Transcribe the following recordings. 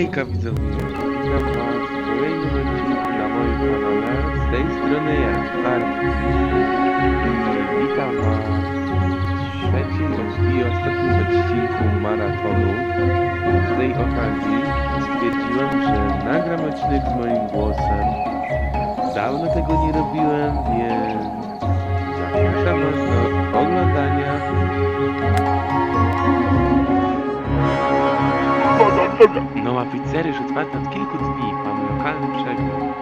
Hejka widzowie, witam was w kolejnym odcinku na moim kanale. Z tej strony ja. I witam was w trzecim i ostatnim odcinku maratonu. Z tej okazji stwierdziłem, że nagram odcinek z moim głosem. Dawno tego nie robiłem, więc zapraszam was do oglądania. Nowa pizzeria już otwarta od kilku dni. Mamy lokalny przegląd.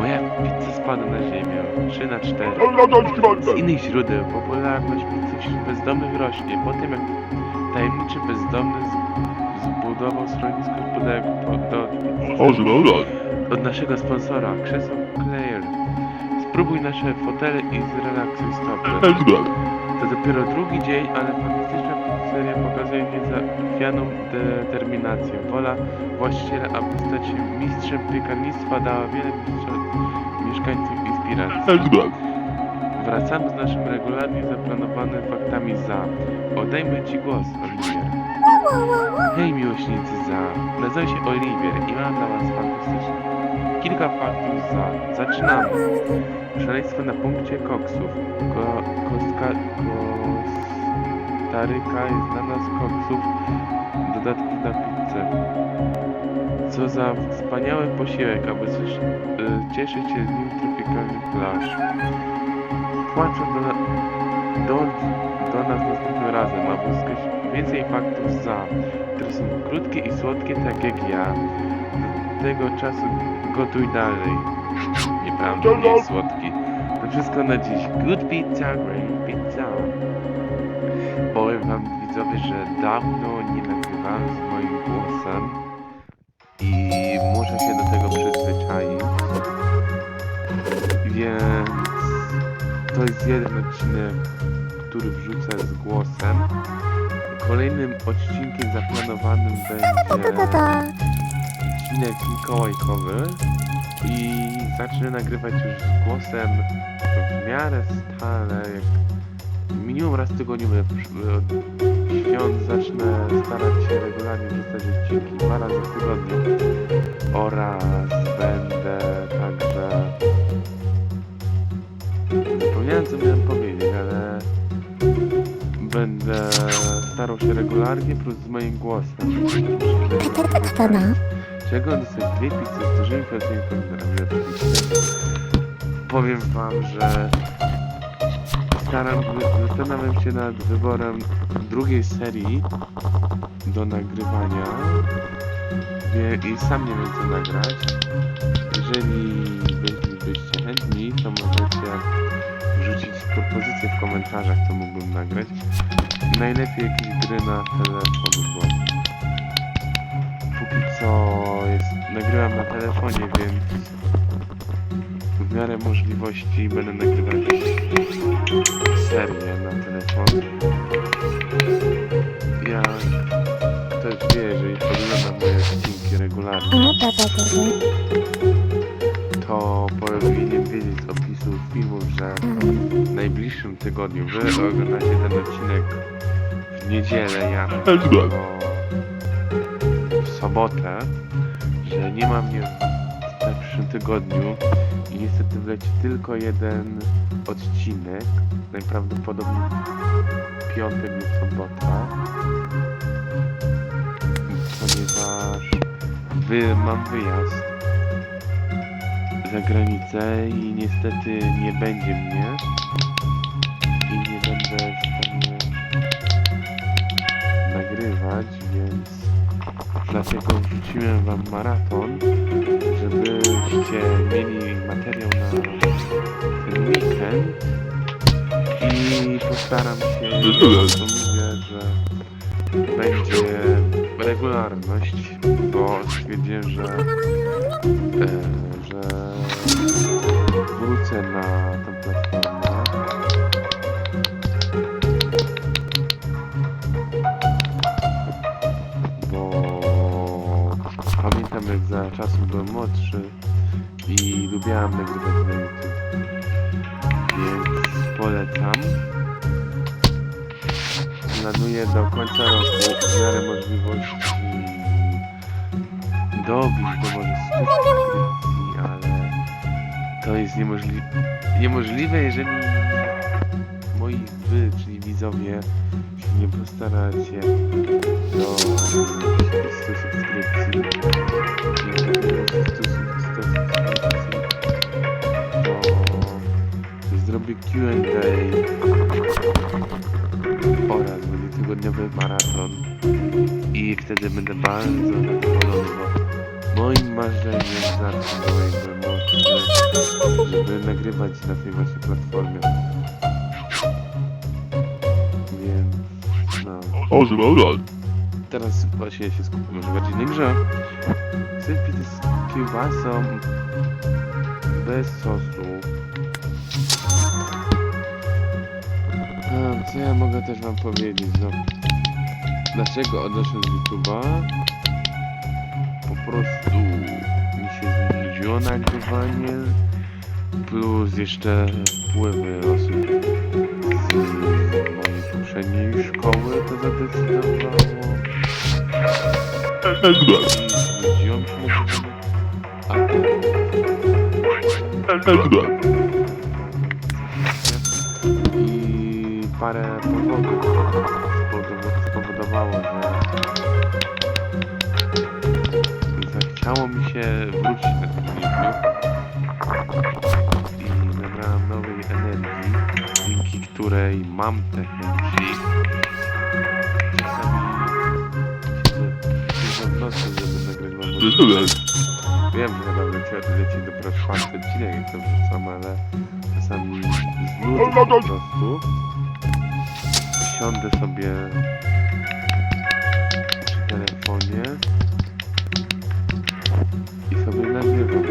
Moja pizza spada na ziemię 3 na 4 Z innych źródeł popularność pizzy wśród bezdomnych rośnie. Po tym jak tajemniczy bezdomny z- zbudował schronisko podałek do, do, od naszego sponsora krzesło Claire. Spróbuj nasze fotele i zrelaksuj stopy. To dopiero drugi dzień, ale fantastyczna pizzeria pokazuje niezachwianą determinację. Wola właściciela, aby stać się mistrzem piekarnictwa dała wiele mieszkańcom inspiracji. Wracamy z naszym regularnie zaplanowanym faktami za. Oddajmy Ci głos, Oliwier. Hej miłośnicy za. Nazywam się Oliwier i mam dla Was fantastyczne kilka faktów za. Zaczynamy. Szaleństwo na punkcie koksów. Ko kostka... Kostaryka jest znana z koksów dodatków na pizzę. Co za wspaniały posiłek, aby coś, y, cieszyć się z nim tropikalnych plaż. Płaczą do, do, do nas następnym razem, aby uzyskać więcej faktów za, które są krótkie i słodkie, tak jak ja. Do tego czasu gotuj dalej. Nieprawda, nie jest słodki. To wszystko na dziś. Good pizza, great pizza. Powiem wam widzowie, że dawno nie nagrywałem z moim głosem i muszę się do tego przyzwyczaić. Więc to jest jeden odcinek, który wrzucę z głosem. Kolejnym odcinkiem zaplanowanym będzie odcinek mikołajkowy i zacznę nagrywać już z głosem w miarę stale, jak minimum raz w tygodniu będę od świąt zacznę starać się regularnie wrzucać odcinki dwa razy w tygodniu oraz będę także zapomniałem co miałem powiedzieć, ale będę starał się regularnie plus z moim głosem. Czego dostać dwie pizze z dużymi kwiatami pomidorami. Powiem wam, że staram, zastanawiam się nad wyborem drugiej serii do nagrywania i sam nie wiem co nagrać. Jeżeli byś- byście chętni, to możecie wrzucić propozycje w komentarzach, co mógłbym nagrać. Najlepiej jakieś gry na telefon, bo póki co jest, nagrywam na telefonie, więc miarę możliwości będę nagrywać serię na telefon. Ja ktoś wie, jeżeli ogląda moje odcinki regularnie, to powinien wiedzieć z opisu filmów, że w najbliższym tygodniu wy oglądacie ten odcinek w niedzielę, ja w sobotę, że nie ma mnie w przyszłym tygodniu niestety wleci tylko jeden odcinek, najprawdopodobniej piątek lub sobota, ponieważ wy, mam wyjazd za granicę i niestety nie będzie mnie i nie będę w stanie nagrywać, więc dlatego wrzuciłem wam maraton, żebyście mieli materiał na ten weekend i postaram się, co mówię, że będzie regularność, bo stwierdziłem, że, e, że wrócę na tę platformę. Bo pamiętam jak za czasów byłem młodszy i lubiałem nagrywać na YouTube. Więc polecam. Planuję do końca roku w miarę możliwości dobić do może 100 subskrypcji, ale to jest niemożli niemożliwe, jeżeli moi wy, czyli widzowie, się nie postaracie do zrobię Q&A oraz będzie tygodniowy maraton i wtedy będę bardzo zadowolony, bo moim marzeniem zawsze było jakby mocy, żeby nagrywać na tej właśnie platformie. Więc no. Teraz właśnie się skupię może bardziej na grze. Sypie z kiełbasą bez sosu. A, co ja mogę też wam powiedzieć, no. Dlaczego odeszłem z YouTube'a? Po prostu mi się znudziło nagrywanie, plus jeszcze wpływy osób z mojej poprzedniej szkoły to zadecydowało. Ezra. Znudziło mi się nagrywanie. A parę powodów spowodow- spowodowało, że zachciało mi się wrócić na ten YouTube i nabrałem nowej energii, dzięki której mam te chęci. Czasami nocy, żeby. Wiem, że chyba leci, leci dopiero czwarty odcinek, jak to wrzucam, ale czasami się po prostu. Siądę sobie przy telefonie i sobie nagrywam.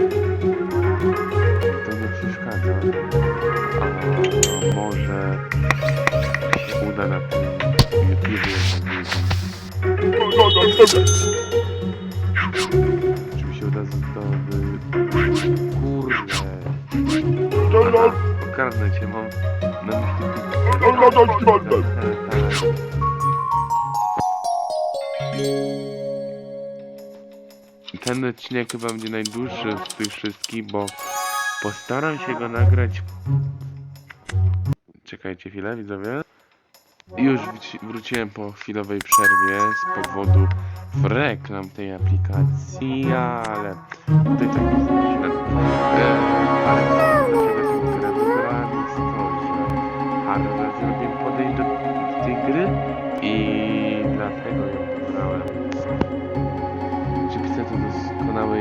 To nie przeszkadza. A może się uda na tym YouTube Czy mi się uda zdobyć... Kurde. Ogarnę cię, mam na myśli... Ten odcinek chyba będzie najdłuższy z tych wszystkich, bo postaram się go nagrać... Czekajcie chwilę, widzowie. Już wróci- wróciłem po chwilowej przerwie z powodu reklam tej aplikacji, ale tutaj tak jest ale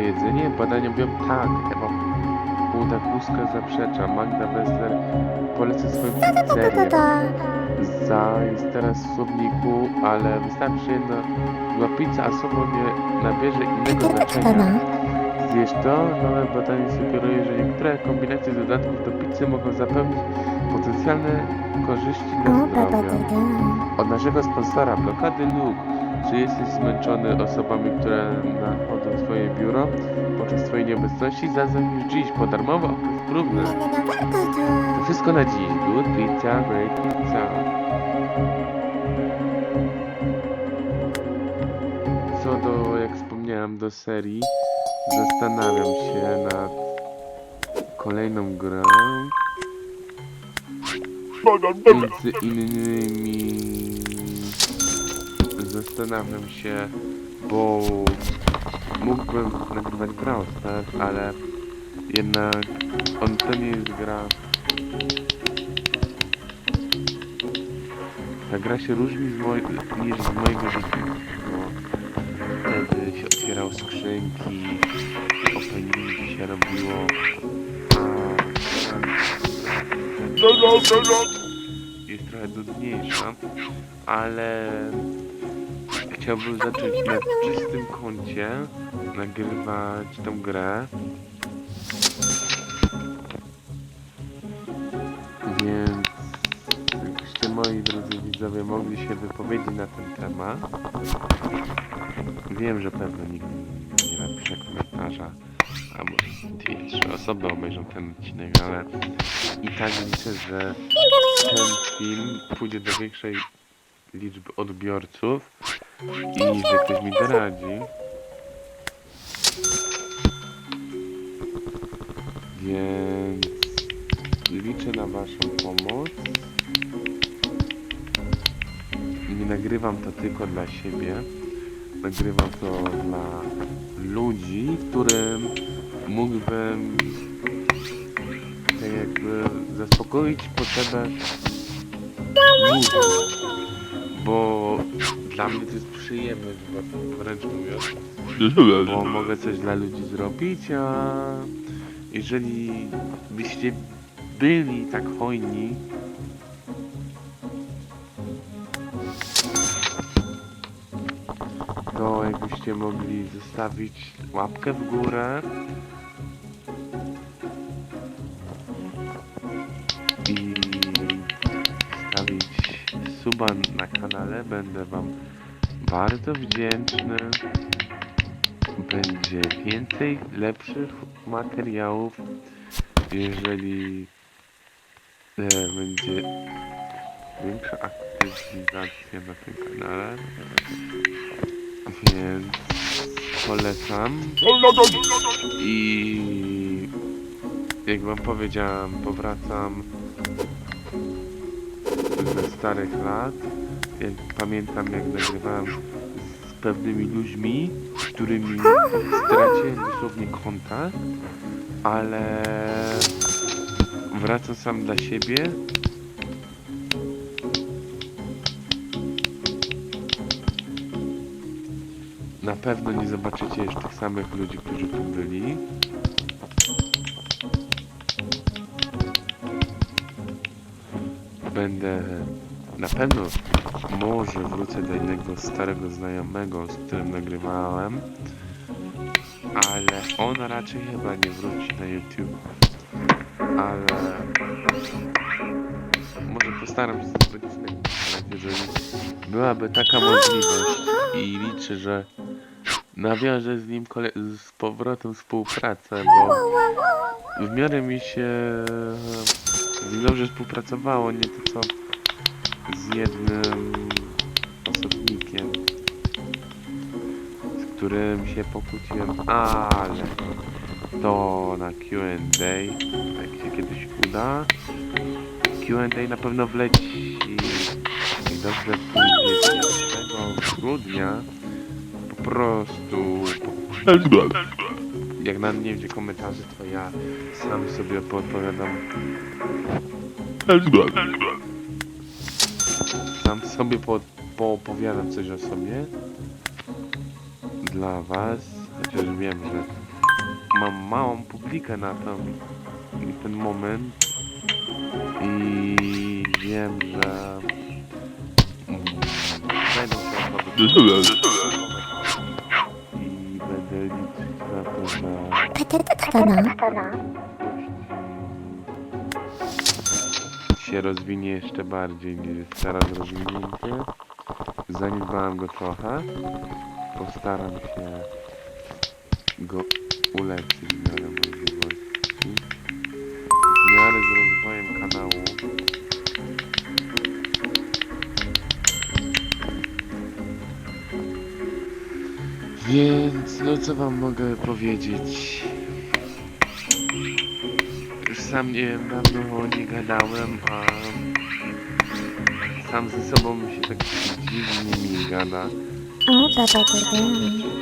jedzenie? Badania mówią tak, Ewa Buda Kuska zaprzecza, Magda Wessler poleca swoją pizzerię. Za jest teraz w słowniku, ale wystarczy jedna była pizza, a słowo nie nabierze innego znaczenia. Zjesz to, nowe badanie sugeruje, że niektóre kombinacje dodatków do pizzy mogą zapewnić potencjalne korzyści dla zdrowia. Od naszego sponsora Blokady Luk. Czy jesteś zmęczony osobami, które nachodzą swoje biuro podczas twojej nieobecności? Zadzwoń już dziś po darmowy okres próbny. To wszystko na dziś. Good pizza, great pizza. Co do, jak wspomniałem, do serii, zastanawiam się nad kolejną grą. Między innymi zastanawiam się, bo mógłbym nagrywać Brawl Stars, ale jednak on to nie jest gra. Ta gra się różni z moj niż z mojego życia. Bo wtedy się otwierał skrzynki, openingi się robiło. Jest trochę nudniejsza, ale chciałbym zacząć na czystym koncie nagrywać tą grę. Więc jakbyście moi drodzy widzowie mogli się wypowiedzieć na ten temat. Wiem, że pewno nikt nie napisze komentarza, albo dwie, trzy osoby obejrzą ten odcinek, ale i tak liczę, że ten film pójdzie do większej liczby odbiorców i że ktoś mi doradzi. Więc liczę na Waszą pomoc. Nie nagrywam to tylko dla siebie. Nagrywam to dla ludzi, którym mógłbym tak jakby zaspokoić potrzebę ludzi. Bo dla mnie to jest przyjemność, bo- wręcz mówiąc, bo mogę coś dla ludzi zrobić, a jeżeli byście byli tak hojni, to jakbyście mogli zostawić łapkę w górę na kanale, będę wam bardzo wdzięczny. Będzie więcej lepszych materiałów, jeżeli e, będzie większa aktywizacja na tym kanale. Więc polecam. I jak wam powiedziałem, powracam starych lat. Jak pamiętam jak nagrywałem z pewnymi ludźmi, z którymi straciłem dosłownie kontakt, ale wracam sam dla siebie. Na pewno nie zobaczycie już tych samych ludzi, którzy tu byli. Będę na pewno może wrócę do innego starego znajomego, z którym nagrywałem, ale on raczej chyba nie wróci na YouTube. Ale może postaram się zrobić tak, jeżeli byłaby taka możliwość i liczę, że nawiążę z nim z powrotem współpracę, bo w miarę mi się dobrze współpracowało, nie to co z jednym osobnikiem, z którym się pokłóciłem, ale to na Q&A, jak się kiedyś uda. Q&A na pewno wleci i dobrze pójdzie 1 grudnia. Po prostu, jak na mnie będzie komentarzy, to ja sam sobie podpowiadam sam sobie po, poopowiadam coś o sobie. Dla was, chociaż wiem, że mam małą publikę na ten, na ten moment. I wiem, że będą się osoby i będę liczyć na to, że się rozwinie jeszcze bardziej niż jest teraz rozwinięty. Zaniedbałem go trochę. Postaram się go ulepszyć w miarę możliwości. W miarę z rozwojem kanału. Więc no co wam mogę powiedzieć? Sam nie wiem, dawno nie gadałem, a sam ze sobą mi się tak dziwnie mi gada. O, da, da.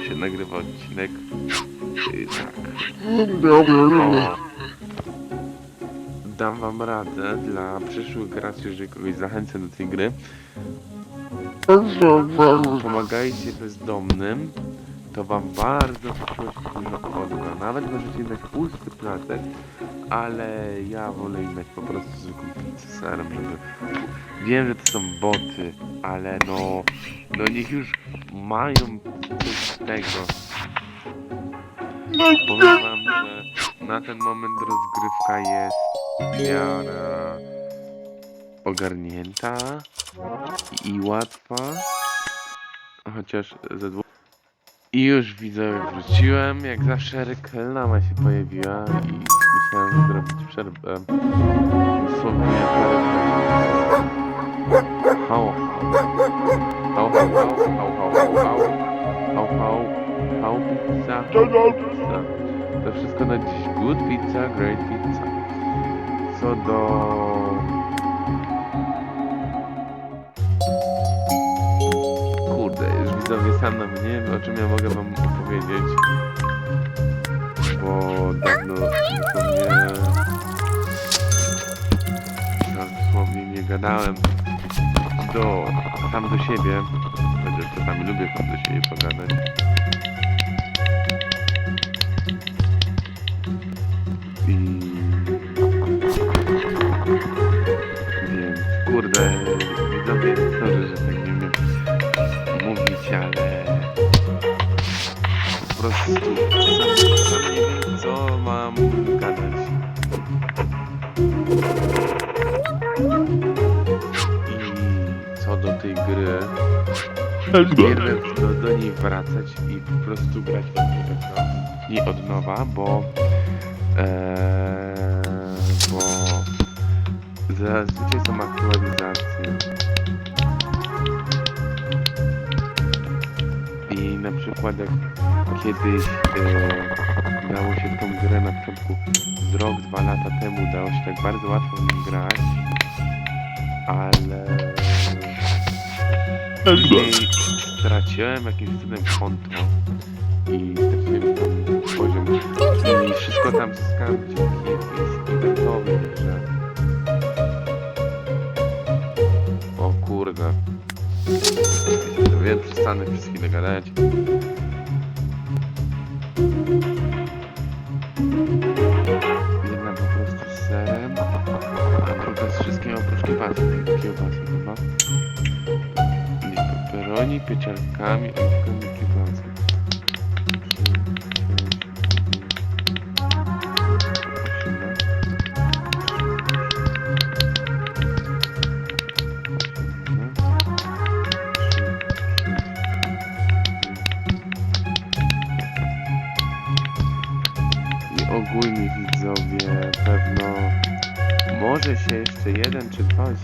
się nagrywa odcinek. I tak. O. Dam wam radę dla przyszłych graczy, jeżeli kogoś zachęcę do tej gry. Pomagajcie bezdomnym. To wam bardzo w przyszłości dużo odda. Nawet możecie dać pusty placek, ale ja wolę dać po prostu zwykłą pizzę z żeby... Wiem, że to są boty, ale no... No niech już mają coś tego. Powiem wam, że na ten moment rozgrywka jest w miarę ogarnięta i łatwa. Chociaż ze dwóch. I już widzę, jak wróciłem. Jak zawsze reklama się pojawiła i musiałem zrobić przerwę. Dosłownie parę. Hał, hał, hał, hał, hał, hał, hał, hał, hał, hał, pizza, pizza. To wszystko na dziś. Good pizza, great pizza. Co do... Kurde, już widzowie sam nie wiem o czym ja mogę wam opowiedzieć. Bo dawno dosłownie... Dosłownie nie gadałem do, sam do siebie. Chociaż czasami lubię sam do siebie pogadać. Prostu sam, nie wiem, co mam gadać. I co do tej gry, Wiernem do, do niej wracać i po prostu grać od nowa, nie od nowa, bo e, bo zazwyczaj są aktualizacje i na przykład jak kiedyś e, dało się tą grę na początku z rok, dwa lata temu dało się tak bardzo łatwo w nim grać, ale Później straciłem jakimś cudem konto i straciłem tam poziom. I wszystko tam zyskałem dzięki jakiejś eventowi, o kurde. Wiem, przestanę przez chwilę gadać kiełbasy chyba nie, pepperoni, pieczarkami, oliwkami,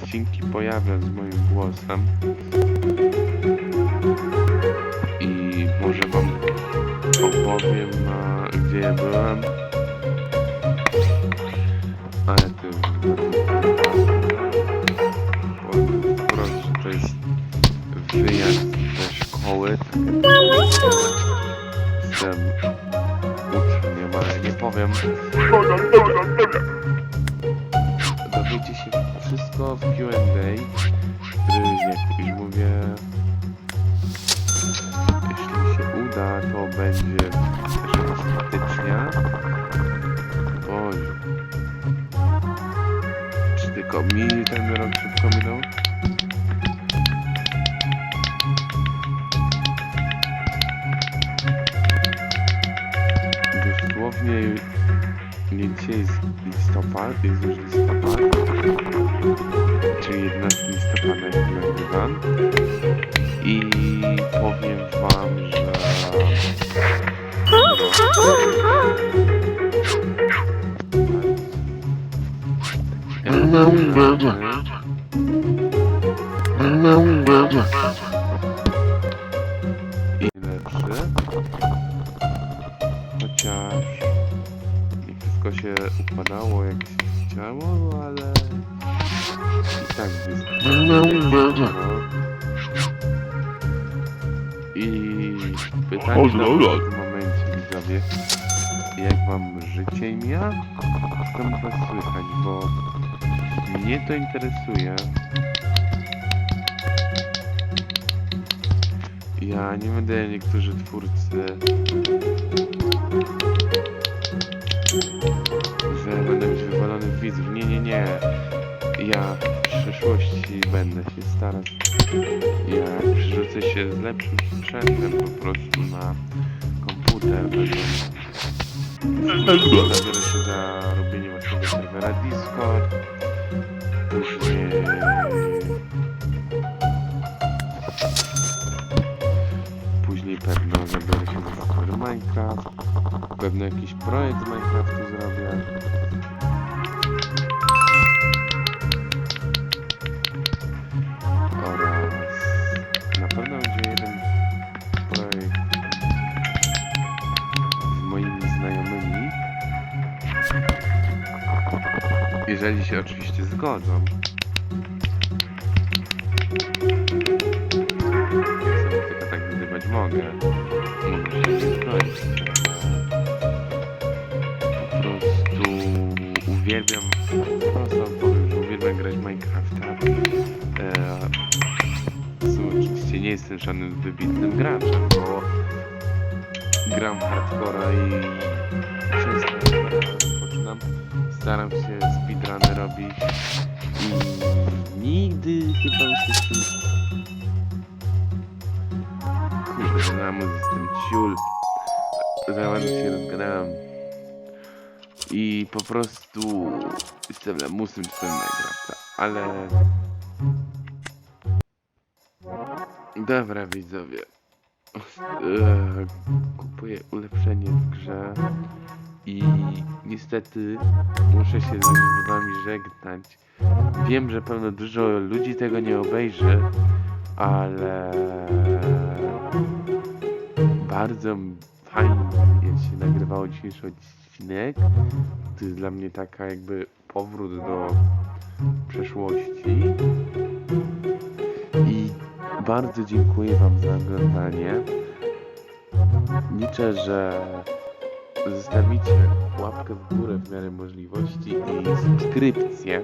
odcinki pojawią z moim głosem. I może wam opowiem, a, gdzie ja byłem. Ale proszę, to jest wyjazd ze szkoły. Jestem uczniem, ale nie powiem. Dowiecie się wszystko w Q&A, który jak już mówię, jeśli się uda, to będzie 1 stycznia. Boże. Czy tylko mi ten rok szybko minął? Dosłownie nie dzisiaj jest listopad, jest już listopad, czyli 11 listopada jak nagrywam i powiem wam, że i was słychać, bo mnie to interesuje. Ja nie będę niektórzy twórcy że będę mieć wywalonych widzów. Nie, nie, nie. Ja w przyszłości będę się starać. Ja przerzucę się z lepszym sprzętem po prostu na komputer. Będę zabiorę się za robienie własnego serwera Discord. Później... Później pewno zabiorę się za serwer Minecraft. Pewno jakiś projekt Minecraftu zrobię. Jeżeli się oczywiście zgodzą. Sobie tylko tak gdybać mogę. Mogę się nie zgodzić, po prostu uwielbiam, wam powiem, że uwielbiam grać Minecrafta. E, sumie oczywiście nie jestem żadnym wybitnym graczem, bo gram hardcora i często jak rozpoczynam, staram się speedruny robić i nigdy chyba się z tym... Kurde, na z tym ciul. Za ładnie się rozgadałem. I po prostu jestem lamusem czy ten ale... Dobra widzowie. Kupuję ulepszenie w grze i niestety muszę się z wami żegnać. Wiem, że pewno dużo ludzi tego nie obejrzy, ale bardzo fajnie się nagrywało dzisiejszy odcinek. To jest dla mnie taka jakby powrót do przeszłości. I bardzo dziękuję Wam za oglądanie. Liczę, że zostawicie łapkę w górę w miarę możliwości i subskrypcję.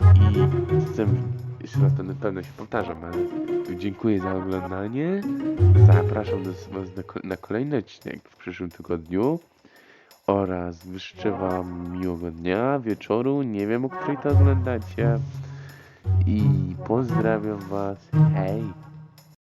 I chcę, jeszcze raz to na pewno się powtarzam, ale dziękuję za oglądanie. Zapraszam Was na, na kolejny odcinek w przyszłym tygodniu. Oraz życzę Wam miłego dnia, wieczoru, nie wiem o której to oglądacie. I pozdrawiam Was. Hej!